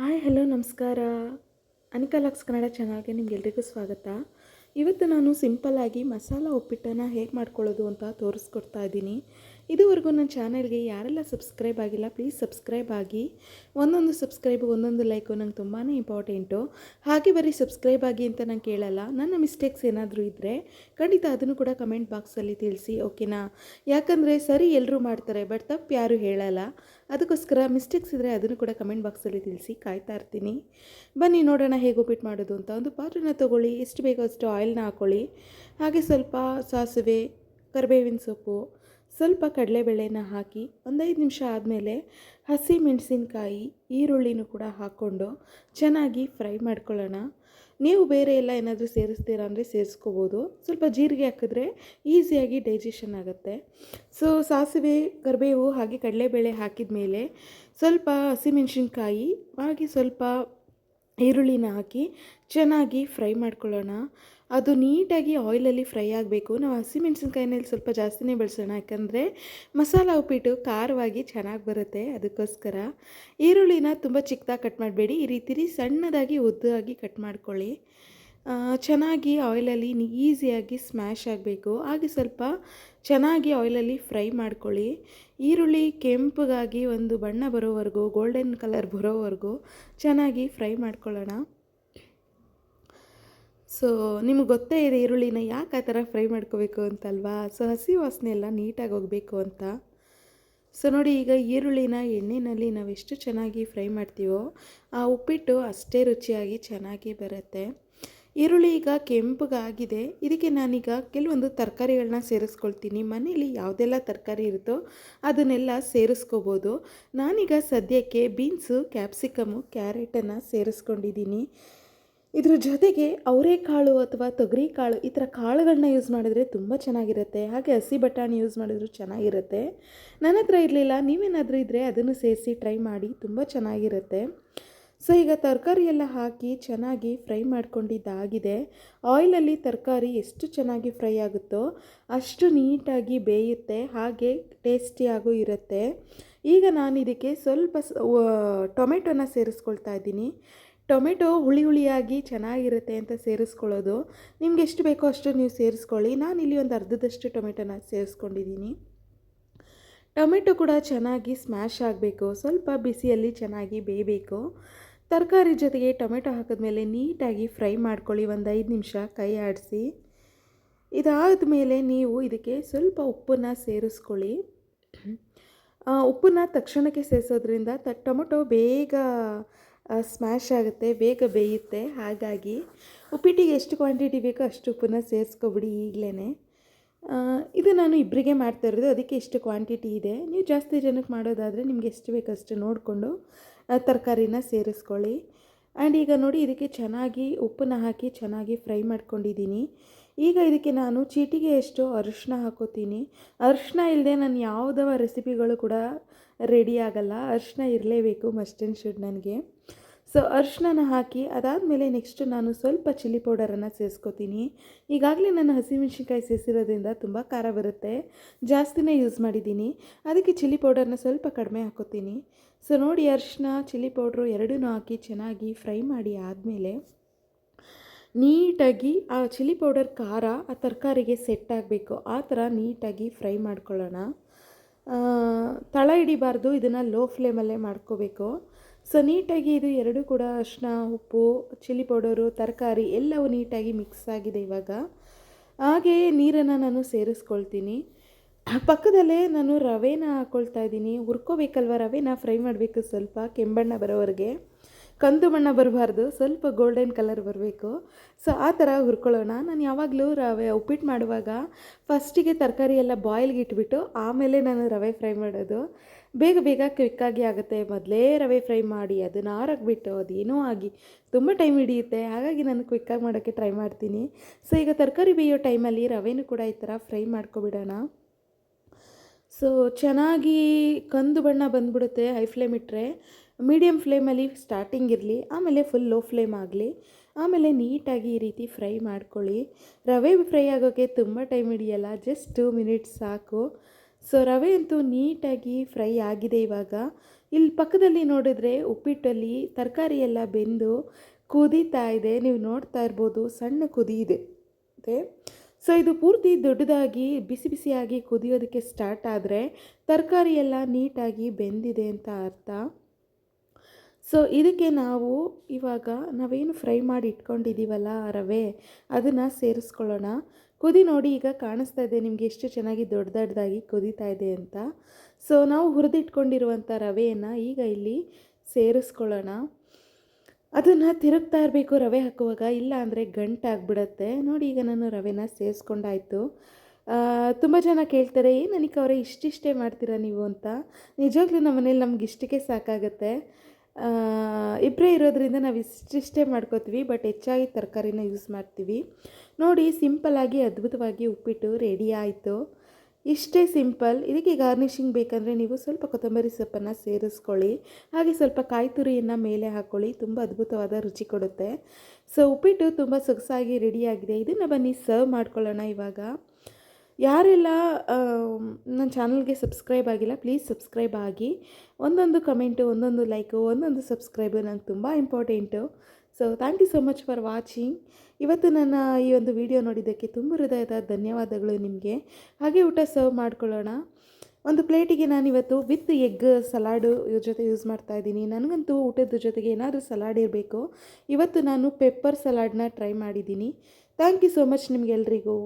Hi, hello, ನಮಸ್ಕಾರ. Anika LOX Kannada ಚಾನಲ್ಗೆ ನಿಮಗೆಲ್ರಿಗೂ ಸ್ವಾಗತ. ಇವತ್ತು ನಾನು ಸಿಂಪಲ್ಲಾಗಿ ಮಸಾಲ ಉಪ್ಪಿಟ್ಟನ್ನು ಹೇಗೆ ಮಾಡ್ಕೊಳ್ಳೋದು ಅಂತ ತೋರಿಸ್ಕೊಡ್ತಾ ಇದ್ದೀನಿ. ಇದುವರೆಗೂ ನನ್ನ ಚಾನಲ್ಗೆ ಯಾರೆಲ್ಲ ಸಬ್ಸ್ಕ್ರೈಬ್ ಆಗಿಲ್ಲ ಪ್ಲೀಸ್ ಸಬ್ಸ್ಕ್ರೈಬ್ ಆಗಿ. ಒಂದೊಂದು ಸಬ್ಸ್ಕ್ರೈಬ್ ಒಂದೊಂದು ಲೈಕು ನಂಗೆ ತುಂಬಾ ಇಂಪಾರ್ಟೆಂಟು ಹಾಗೆ ಬರೀ ಸಬ್ಸ್ಕ್ರೈಬ್ ಆಗಿ ಅಂತ ನಾನು ಕೇಳಲ್ಲ. ನನ್ನ ಮಿಸ್ಟೇಕ್ಸ್ ಏನಾದರೂ ಇದ್ದರೆ ಖಂಡಿತ ಅದನ್ನು ಕೂಡ ಕಮೆಂಟ್ ಬಾಕ್ಸಲ್ಲಿ ತಿಳಿಸಿ ಓಕೆನಾ ಯಾಕಂದರೆ ಸರಿ ಎಲ್ಲರೂ ಮಾಡ್ತಾರೆ ಬಟ್ ತಪ್ಪು ಯಾರೂ ಹೇಳಲ್ಲ. ಅದಕ್ಕೋಸ್ಕರ ಮಿಸ್ಟೇಕ್ಸ್ ಇದ್ದರೆ ಅದನ್ನು ಕೂಡ ಕಮೆಂಟ್ ಬಾಕ್ಸಲ್ಲಿ ತಿಳಿಸಿ, ಕಾಯ್ತಾ ಇರ್ತೀನಿ. ಬನ್ನಿ, ನೋಡೋಣ ಹೇಗೆ ಉಪ್ಪಿಟ್ಟು ಮಾಡೋದು ಅಂತ. ಒಂದು ಪಾತ್ರೆನ ತೊಗೊಳ್ಳಿ, ಎಷ್ಟು ಬೇಕೋ ಅಷ್ಟು ಆಯಿಲ್ನ ಹಾಕ್ಕೊಳ್ಳಿ ಹಾಗೆ ಸ್ವಲ್ಪ ಸಾಸಿವೆ, ಕರಿಬೇವಿನ ಸೊಪ್ಪು ಸ್ವಲ್ಪ ಕಡಲೆಬೇಳೆನ ಹಾಕಿ ಒಂದೈದು ನಿಮಿಷ ಆದಮೇಲೆ ಹಸಿ ಮೆಣಸಿನ್ಕಾಯಿ, ಈರುಳ್ಳಿನೂ ಕೂಡ ಹಾಕ್ಕೊಂಡು ಚೆನ್ನಾಗಿ ಫ್ರೈ ಮಾಡ್ಕೊಳ್ಳೋಣ. ನೀವು ಬೇರೆ ಎಲ್ಲ ಏನಾದರೂ ಸೇರಿಸ್ತೀರಾ ಅಂದರೆ ಸೇರಿಸ್ಕೋಬೋದು. ಸ್ವಲ್ಪ ಜೀರಿಗೆ ಹಾಕಿದ್ರೆ ಈಸಿಯಾಗಿ ಡೈಜೆಷನ್ ಆಗುತ್ತೆ. ಸೊ ಸಾಸಿವೆ, ಕರಿಬೇವು ಹಾಗೆ ಕಡಲೆಬೇಳೆ ಹಾಕಿದ ಮೇಲೆ ಸ್ವಲ್ಪ ಹಸಿಮೆಣಸಿನ್ಕಾಯಿ ಹಾಗೆ ಸ್ವಲ್ಪ ಈರುಳ್ಳಿನ ಹಾಕಿ ಚೆನ್ನಾಗಿ ಫ್ರೈ ಮಾಡ್ಕೊಳ್ಳೋಣ. ಅದು ನೀಟಾಗಿ ಆಯಿಲಲ್ಲಿ ಫ್ರೈ ಆಗಬೇಕು. ನಾವು ಹಸಿಮೆಣ್ಸಿನ್ಕಾಯಿನಲ್ಲಿ ಸ್ವಲ್ಪ ಜಾಸ್ತಿನೇ ಬಳಸೋಣ. ಯಾಕಂದರೆ ಮಸಾಲ ಉಪ್ಪಿಟ್ಟು ಖಾರವಾಗಿ ಚೆನ್ನಾಗಿ ಬರುತ್ತೆ ಅದಕ್ಕೋಸ್ಕರ. ಈರುಳ್ಳಿನ ತುಂಬ ಚಿಕ್ಕದಾಗಿ ಕಟ್ ಮಾಡಬೇಡಿ. ಈ ರೀತಿ ಸಣ್ಣದಾಗಿ ಉದ್ದಾಗಿ ಕಟ್ ಮಾಡ್ಕೊಳ್ಳಿ. ಚೆನ್ನಾಗಿ ಆಯಿಲಲ್ಲಿ ಈಸಿಯಾಗಿ ಸ್ಮ್ಯಾಶ್ ಆಗಬೇಕು. ಹಾಗೆ ಸ್ವಲ್ಪ ಚೆನ್ನಾಗಿ ಆಯಿಲಲ್ಲಿ ಫ್ರೈ ಮಾಡ್ಕೊಳ್ಳಿ. ಈರುಳ್ಳಿ ಕೆಂಪಗಾಗಿ ಒಂದು ಬಣ್ಣ ಬರೋವರೆಗೂ ಗೋಲ್ಡನ್ ಕಲರ್ ಬರೋವರೆಗೂ ಚೆನ್ನಾಗಿ ಫ್ರೈ ಮಾಡ್ಕೊಳ್ಳೋಣ. ಸೊ ನಿಮ್ಗೆ ಗೊತ್ತೇ ಇದೆ ಈರುಳ್ಳಿನ ಯಾಕೆ ಆ ಥರ ಫ್ರೈ ಮಾಡ್ಕೋಬೇಕು ಅಂತಲ್ವಾ? ಸೊ ಹಸಿ ವಾಸನೆ ಎಲ್ಲ ನೀಟಾಗಿ ಹೋಗಬೇಕು ಅಂತ. ಸೊ ನೋಡಿ ಈಗ ಈರುಳ್ಳಿನ ಎಣ್ಣೆಯಲ್ಲಿ ನಾವು ಎಷ್ಟು ಚೆನ್ನಾಗಿ ಫ್ರೈ ಮಾಡ್ತೀವೋ, ಆ ಉಪ್ಪಿಟ್ಟು ಅಷ್ಟೇ ರುಚಿಯಾಗಿ ಚೆನ್ನಾಗಿ ಬರುತ್ತೆ. ಈರುಳ್ಳಿ ಈಗ ಕೆಂಪಗಾಗಿದೆ. ಇದಕ್ಕೆ ನಾನೀಗ ಕೆಲವೊಂದು ತರಕಾರಿಗಳನ್ನ ಸೇರಿಸ್ಕೊಳ್ತೀನಿ. ಮನೇಲಿ ಯಾವುದೆಲ್ಲ ತರಕಾರಿ ಇರುತ್ತೋ ಅದನ್ನೆಲ್ಲ ಸೇರಿಸ್ಕೋಬೋದು. ನಾನೀಗ ಸದ್ಯಕ್ಕೆ ಬೀನ್ಸು, ಕ್ಯಾಪ್ಸಿಕಮು, ಕ್ಯಾರೆಟನ್ನು ಸೇರಿಸ್ಕೊಂಡಿದ್ದೀನಿ. ಇದ್ರ ಜೊತೆಗೆ ಅವರೆಕಾಳು ಅಥವಾ ತೊಗರಿ ಕಾಳು ಈ ಥರ ಕಾಳುಗಳನ್ನ ಯೂಸ್ ಮಾಡಿದ್ರೆ ತುಂಬ ಚೆನ್ನಾಗಿರುತ್ತೆ. ಹಾಗೆ ಹಸಿ ಬಟಾಣಿ ಯೂಸ್ ಮಾಡಿದ್ರು ಚೆನ್ನಾಗಿರುತ್ತೆ. ನನ್ನ ಹತ್ರ ಇರಲಿಲ್ಲ. ನೀವೇನಾದರೂ ಇದ್ದರೆ ಅದನ್ನು ಸೇರಿಸಿ ಟ್ರೈ ಮಾಡಿ. ತುಂಬ ಚೆನ್ನಾಗಿರುತ್ತೆ. ಸೊ ಈಗ ತರಕಾರಿ ಎಲ್ಲ ಹಾಕಿ ಚೆನ್ನಾಗಿ ಫ್ರೈ ಮಾಡ್ಕೊಂಡಿದ್ದಾಗಿದೆ. ಆಯಿಲಲ್ಲಿ ತರಕಾರಿ ಎಷ್ಟು ಚೆನ್ನಾಗಿ ಫ್ರೈ ಆಗುತ್ತೋ ಅಷ್ಟು ನೀಟಾಗಿ ಬೇಯುತ್ತೆ, ಹಾಗೆ ಟೇಸ್ಟಿಯಾಗೂ ಇರುತ್ತೆ. ಈಗ ನಾನು ಇದಕ್ಕೆ ಸ್ವಲ್ಪ ಟೊಮೆಟೊನ ಸೇರಿಸ್ಕೊಳ್ತಾ ಇದ್ದೀನಿ. ಟೊಮೆಟೊ ಹುಳಿ ಹುಳಿಯಾಗಿ ಚೆನ್ನಾಗಿರುತ್ತೆ ಅಂತ ಸೇರಿಸ್ಕೊಳ್ಳೋದು. ನಿಮ್ಗೆ ಎಷ್ಟು ಬೇಕೋ ಅಷ್ಟು ನೀವು ಸೇರಿಸ್ಕೊಳ್ಳಿ. ನಾನು ಇಲ್ಲಿ ಒಂದು ಅರ್ಧದಷ್ಟು ಟೊಮೆಟೊನ ಸೇರಿಸ್ಕೊಂಡಿದ್ದೀನಿ. ಟೊಮೆಟೊ ಕೂಡ ಚೆನ್ನಾಗಿ ಸ್ಮ್ಯಾಶ್ ಆಗಬೇಕು. ಸ್ವಲ್ಪ ಬಿಸಿಯಲ್ಲಿ ಚೆನ್ನಾಗಿ ಬೇಯಬೇಕು. ತರಕಾರಿ ಜೊತೆಗೆ ಟೊಮೆಟೊ ಹಾಕಿದ್ಮೇಲೆ ನೀಟಾಗಿ ಫ್ರೈ ಮಾಡ್ಕೊಳ್ಳಿ, ಒಂದು ಐದು ನಿಮಿಷ ಕೈ ಆಡಿಸಿ. ಇದಾದ ಮೇಲೆ ನೀವು ಇದಕ್ಕೆ ಸ್ವಲ್ಪ ಉಪ್ಪನ್ನು ಸೇರಿಸ್ಕೊಳ್ಳಿ. ಉಪ್ಪನ್ನು ತಕ್ಷಣಕ್ಕೆ ಸೇರಿಸೋದ್ರಿಂದ ತ, ಟೊಮೊಟೊ ಬೇಗ ಸ್ಮ್ಯಾಶ್ ಆಗುತ್ತೆ, ಬೇಗ ಬೇಯುತ್ತೆ. ಹಾಗಾಗಿ ಉಪ್ಪಿಟ್ಟಿಗೆ ಎಷ್ಟು ಕ್ವಾಂಟಿಟಿ ಬೇಕೋ ಅಷ್ಟು ಉಪ್ಪನ್ನ ಸೇರಿಸ್ಕೊಬಿಡಿ ಈಗಲೇ ಇದು ನಾನು ಇಬ್ಬರಿಗೆ ಮಾಡ್ತಾ ಇರೋದು, ಅದಕ್ಕೆ ಇಷ್ಟು ಕ್ವಾಂಟಿಟಿ ಇದೆ. ನೀವು ಜಾಸ್ತಿ ಜನಕ್ಕೆ ಮಾಡೋದಾದರೆ ನಿಮ್ಗೆ ಎಷ್ಟು ಬೇಕೋ ಅಷ್ಟು ನೋಡಿಕೊಂಡು ತರಕಾರಿನ ಸೇರಿಸ್ಕೊಳ್ಳಿ. ಆ್ಯಂಡ್ ಈಗ ನೋಡಿ ಇದಕ್ಕೆ ಚೆನ್ನಾಗಿ ಉಪ್ಪನ್ನ ಹಾಕಿ ಚೆನ್ನಾಗಿ ಫ್ರೈ ಮಾಡ್ಕೊಂಡಿದ್ದೀನಿ. ಈಗ ಇದಕ್ಕೆ ನಾನು ಚೀಟಿಗೆ ಎಷ್ಟು ಅರಿಶಿನ ಹಾಕೋತೀನಿ. ಅರಿಶಿನ ಇಲ್ಲದೆ ನಾನು ಯಾವುದವ ರೆಸಿಪಿಗಳು ಕೂಡ ರೆಡಿ ಆಗಲ್ಲ. ಅರಿಶಿನ ಇರಲೇಬೇಕು ಮಸ್ಟ್ ಆ್ಯಂಡ್ ಶುಡ್ ನನಗೆ. ಸೊ ಅರಿಶಿನ ಹಾಕಿ, ಅದಾದಮೇಲೆ ನೆಕ್ಸ್ಟ್ ನಾನು ಸ್ವಲ್ಪ ಚಿಲ್ಲಿ ಪೌಡರನ್ನು ಸೇರಿಸ್ಕೋತೀನಿ ಈಗಾಗಲೇ ನಾನು ಹಸಿಮೆಣ್ಸಿನ್ಕಾಯಿ ಸೇರಿಸಿರೋದ್ರಿಂದ ತುಂಬ ಖಾರ ಬರುತ್ತೆ. ಜಾಸ್ತಿನೇ ಯೂಸ್ ಮಾಡಿದ್ದೀನಿ. ಅದಕ್ಕೆ ಚಿಲ್ಲಿ ಪೌಡರ್ನ ಸ್ವಲ್ಪ ಕಡಿಮೆ ಹಾಕೋತೀನಿ. ಸೊ ನೋಡಿ ಅರಿಶಿನ ಚಿಲ್ಲಿ ಪೌಡ್ರು ಎರಡೂ ಹಾಕಿ ಚೆನ್ನಾಗಿ ಫ್ರೈ ಮಾಡಿ ಆದಮೇಲೆ ನೀಟಾಗಿ ಆ ಚಿಲ್ಲಿ ಪೌಡರ್ ಖಾರ, ಆ ತರಕಾರಿಗೆ ಸೆಟ್ ಆಗಬೇಕು. ಆ ಥರ ನೀಟಾಗಿ ಫ್ರೈ ಮಾಡ್ಕೊಳ್ಳೋಣ. ತಳ ಹಿಡಿಬಾರ್ದು. ಇದನ್ನು ಲೋ ಫ್ಲೇಮಲ್ಲೇ ಮಾಡ್ಕೋಬೇಕು. ಸೊ ನೀಟಾಗಿ ಇದು ಎರಡೂ ಕೂಡ ಅರಿಶಿನ ಉಪ್ಪು ಚಿಲ್ಲಿ ಪೌಡರು ತರಕಾರಿ ಎಲ್ಲವೂ ನೀಟಾಗಿ ಮಿಕ್ಸ್ ಆಗಿದೆ ಇವಾಗ. ಹಾಗೆಯೇ ನೀರನ್ನು ನಾನು ಸೇರಿಸ್ಕೊಳ್ತೀನಿ. ಪಕ್ಕದಲ್ಲೇ ನಾನು ರವೆನ ಹಾಕ್ಕೊಳ್ತಾ ಇದ್ದೀನಿ. ಹುರ್ಕೋಬೇಕಲ್ವ ರವೆನ? ಫ್ರೈ ಮಾಡಬೇಕು ಸ್ವಲ್ಪ. ಕೆಂಬಣ್ಣ ಬರೋವರೆಗೆ. ಕಂದು ಬಣ್ಣ ಬರಬಾರ್ದು. ಸ್ವಲ್ಪ ಗೋಲ್ಡನ್ ಕಲರ್ ಬರಬೇಕು. ಸೊ ಆ ಥರ ಹುರ್ಕೊಳ್ಳೋಣ. ನಾನು ಯಾವಾಗಲೂ ರವೆ ಉಪ್ಪಿಟ್ಟು ಮಾಡುವಾಗ ಫಸ್ಟಿಗೆ ತರಕಾರಿ ಎಲ್ಲ ಬಾಯ್ಲ್ಗೆ ಇಟ್ಬಿಟ್ಟು ಆಮೇಲೆ ನಾನು ರವೆ ಫ್ರೈ ಮಾಡೋದು. ಬೇಗ ಬೇಗ ಕ್ವಿಕ್ಕಾಗಿ ಆಗುತ್ತೆ. ಮೊದಲೇ ರವೆ ಫ್ರೈ ಮಾಡಿ ಅದನ್ನು ಆರಾಕ್ಬಿಟ್ಟು ಅದೇನೋ ಆಗಿ ತುಂಬ ಟೈಮ್ ಹಿಡಿಯುತ್ತೆ. ಹಾಗಾಗಿ ನಾನು ಕ್ವಿಕ್ಕಾಗಿ ಮಾಡೋಕ್ಕೆ ಟ್ರೈ ಮಾಡ್ತೀನಿ. ಸೊ ಈಗ ತರಕಾರಿ ಬೇಯೋ ಟೈಮಲ್ಲಿ ರವೆನೂ ಕೂಡ ಈ ಥರ ಫ್ರೈ ಮಾಡ್ಕೊಬಿಡೋಣ. ಸೊ ಚೆನ್ನಾಗಿ ಕಂದು ಬಣ್ಣ ಬಂದ್ಬಿಡುತ್ತೆ ಹೈ ಫ್ಲೇಮ್ ಇಟ್ಟರೆ ಮೀಡಿಯಮ್ ಫ್ಲೇಮಲ್ಲಿ ಸ್ಟಾರ್ಟಿಂಗ್ ಇರಲಿ, ಆಮೇಲೆ ಫುಲ್ ಲೋ ಫ್ಲೇಮ್ ಆಗಲಿ. ಆಮೇಲೆ ನೀಟಾಗಿ ಈ ರೀತಿ ಫ್ರೈ ಮಾಡ್ಕೊಳ್ಳಿ. ರವೆ ಫ್ರೈ ಆಗೋಕ್ಕೆ ತುಂಬ ಟೈಮ್ ಹಿಡಿಯಲ್ಲ ಜಸ್ಟ್ ಟೂ ಮಿನಿಟ್ಸ್ ಸಾಕು. ಸೊ ರವೆ ಅಂತೂ ನೀಟಾಗಿ ಫ್ರೈ ಆಗಿದೆ ಇವಾಗ. ಇಲ್ಲಿ ಪಕ್ಕದಲ್ಲಿ ನೋಡಿದ್ರೆ ಉಪ್ಪಿಟ್ಟಲ್ಲಿ ತರಕಾರಿ ಎಲ್ಲ ಬೆಂದು ಕುದೀತಾ ಇದೆ. ನೀವು ನೋಡ್ತಾ ಇರ್ಬೋದು ಸಣ್ಣ ಕುದಿ ಇದೆ. ಸೊ ಇದು ಪೂರ್ತಿ ದೊಡ್ಡದಾಗಿ, ಬಿಸಿ ಬಿಸಿಯಾಗಿ ಕುದಿಯೋದಕ್ಕೆ ಸ್ಟಾರ್ಟ್ ಆದರೆ ತರಕಾರಿ ಎಲ್ಲ ನೀಟಾಗಿ ಬೆಂದಿದೆ ಅಂತ ಅರ್ಥ. ಸೊ ಇದಕ್ಕೆ ನಾವು ಇವಾಗ ನಾವೇನು ಫ್ರೈ ಮಾಡಿ ಇಟ್ಕೊಂಡಿದ್ದೀವಲ್ಲ ರವೆ, ಅದನ್ನು ಸೇರಿಸ್ಕೊಳ್ಳೋಣ. ಕುದಿ ನೋಡಿ ಈಗ ಕಾಣಿಸ್ತಾ ಇದೆ, ನಿಮಗೆ ಎಷ್ಟು ಚೆನ್ನಾಗಿ ದೊಡ್ಡ ದೊಡ್ಡದಾಗಿ ಕುದೀತಾ ಇದೆ ಅಂತ. ಸೊ ನಾವು ಹುರಿದಿಟ್ಕೊಂಡಿರುವಂಥ ರವೆಯನ್ನು ಈಗ ಇಲ್ಲಿ ಸೇರಿಸ್ಕೊಳ್ಳೋಣ. ಅದನ್ನು ತಿರುಗ್ತಾ ಇರಬೇಕು ರವೆ ಹಾಕುವಾಗ, ಇಲ್ಲ ಅಂದರೆ ಗಂಟಾಗ್ಬಿಡತ್ತೆ ನೋಡಿ ಈಗ ನಾನು ರವೆನ ಸೇರಿಸ್ಕೊಂಡಾಯಿತು. ತುಂಬ ಜನ ಕೇಳ್ತಾರೆ ಏ ನನಗೆ ಅವರೇ, ಇಷ್ಟಿಷ್ಟೇ ಮಾಡ್ತೀರಾ ನೀವು? ಅಂತ. ನಿಜವಾಗ್ಲೂ ನಮ್ಮ ಮನೇಲಿ ನಮ್ಗೆ ಇಷ್ಟಕ್ಕೆ ಸಾಕಾಗುತ್ತೆ. ಇಬ್ಬರೇ ಇರೋದ್ರಿಂದ ನಾವು ಇಷ್ಟಿಷ್ಟೇ ಮಾಡ್ಕೋತೀವಿ ಬಟ್ ಹೆಚ್ಚಾಗಿ ತರಕಾರಿನ ಯೂಸ್ ಮಾಡ್ತೀವಿ. ನೋಡಿ ಸಿಂಪಲ್ಲಾಗಿ ಅದ್ಭುತವಾಗಿ ಉಪ್ಪಿಟ್ಟು ರೆಡಿ ಆಯಿತು. ಇಷ್ಟೇ ಸಿಂಪಲ್ ಇದಕ್ಕೆ ಗಾರ್ನಿಷಿಂಗ್ ಬೇಕಂದರೆ ನೀವು ಸ್ವಲ್ಪ ಕೊತ್ತಂಬರಿ ಸೊಪ್ಪನ್ನು ಸೇರಿಸ್ಕೊಳ್ಳಿ. ಹಾಗೆ ಸ್ವಲ್ಪ ಕಾಯಿ ತುರಿಯನ್ನು ಮೇಲೆ ಹಾಕ್ಕೊಳ್ಳಿ ತುಂಬ ಅದ್ಭುತವಾದ ರುಚಿ ಕೊಡುತ್ತೆ. ಸೊ ಉಪ್ಪಿಟ್ಟು ತುಂಬ ಸೊಗಸಾಗಿ ರೆಡಿಯಾಗಿದೆ ಇದನ್ನು ಬನ್ನಿ ಸರ್ವ್ ಮಾಡ್ಕೊಳ್ಳೋಣ ಇವಾಗ. ಯಾರೆಲ್ಲ ನನ್ನ ಚಾನಲ್ಗೆ ಸಬ್ಸ್ಕ್ರೈಬ್ ಆಗಿಲ್ಲ, ಪ್ಲೀಸ್ ಸಬ್ಸ್ಕ್ರೈಬ್ ಆಗಿ. ಒಂದೊಂದು ಕಮೆಂಟು, ಒಂದೊಂದು ಲೈಕು, ಒಂದೊಂದು ಸಬ್ಸ್ಕ್ರೈಬು ನಂಗೆ ತುಂಬ important. So thank you so much for watching ಇವತ್ತು ನನ್ನ ಈ ಒಂದು ವಿಡಿಯೋ ನೋಡಿದ್ದಕ್ಕೆ ತುಂಬ ಹೃದಯದ ಧನ್ಯವಾದಗಳು ನಿಮಗೆ. ಹಾಗೆ ಊಟ ಸರ್ವ್ ಮಾಡ್ಕೊಳ್ಳೋಣ. ಒಂದು ಪ್ಲೇಟಿಗೆ ನಾನಿವತ್ತು ವಿತ್ ಎಗ್ ಸಲಾಡು ಇವ್ರ ಜೊತೆ ಯೂಸ್ ಮಾಡ್ತಾ ಇದ್ದೀನಿ. ನನಗಂತೂ ಊಟದ ಜೊತೆಗೆ ಏನಾದರೂ ಸಲಾಡ್ ಇರಬೇಕು. ಇವತ್ತು ನಾನು ಪೆಪ್ಪರ್ ಸಲಾಡನ್ನ ಟ್ರೈ ಮಾಡಿದ್ದೀನಿ. Thank you so much ನಿಮಗೆಲ್ರಿಗೂ.